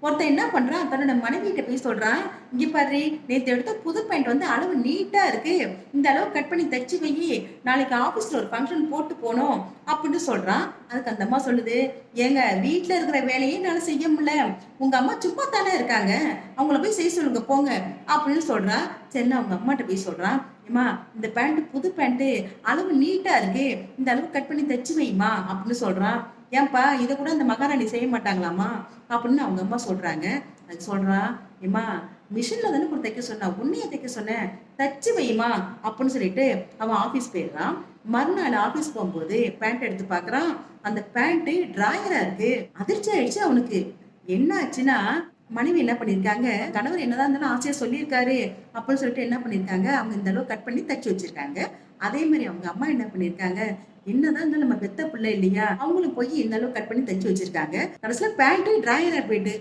ஒருத்தன் என்ன பண்றான்? தன்னோட மனைவிட்ட போய் சொல்றான் இங்க பாரு நேற்று எடுத்த புது பேண்ட் வந்து அளவு நீட்டா இருக்கு. இந்த அளவு கட் பண்ணி தச்சு வை. நாளைக்கு ஆபீஸ்ல ஒரு ஃபங்க்ஷன் போட்டு போனோம் அப்படின்னு சொல்றான். அதுக்கு அந்த அம்மா சொல்லுது ஏங்க வீட்டில் இருக்கிற வேலையே என்னால செய்ய முடியல. உங்க அம்மா சும்மா தானே இருக்காங்க. அவங்கள போய் செய்ய சொல்லுங்க போங்க அப்படின்னு சொல்கிறான் சரி அவங்க அம்மாட்ட போய் சொல்றான் ஏமா இந்த பேண்ட் புது பேண்ட் அளவு நீட்டா இருக்கு. இந்த அளவு கட் பண்ணி தச்சு வைமா அப்படின்னு சொல்றான். ஏன்பா இதை கூட அந்த மகாராணி செய்ய மாட்டாங்களாமா? அப்படின்னு அவங்க அம்மா சொல்றாங்க. அது சொல்றா ஏமா மிஷின்ல தானே கூட தைக்க சொன்னா? உன்னைய தைக்க சொன்னேன் தச்சு வைமா? அப்படின்னு சொல்லிட்டு அவன் ஆஃபீஸ் போயிடுறான். மறுநாள் ஆஃபீஸ் போகும்போது பேண்ட் எடுத்து பார்க்குறான். அந்த பேண்ட் டிராயரா இருக்கு. அதிர்ச்சி ஆயிடுச்சு அவனுக்கு. என்ன ஆச்சுன்னா மனைவி என்ன பண்ணிருக்காங்க கணவர் என்னதான் இருந்தாலும் ஆசையா சொல்லியிருக்காரு அப்படின்னு சொல்லிட்டு என்ன பண்ணிருக்காங்க அவங்க இந்த அளவு கட் பண்ணி தச்சு வச்சிருக்காங்க. அதே மாதிரி அவங்க அம்மா என்ன பண்ணிருக்காங்க என்னதான் இருந்தாலும் நம்ம பெத்த பிள்ளை இல்லையா? அவங்களும் போய் இந்த அளவு கட் பண்ணி தைச்சு வச்சிருக்காங்க. கடைசியில் பேண்ட்டும் டிராயரா போயிட்டு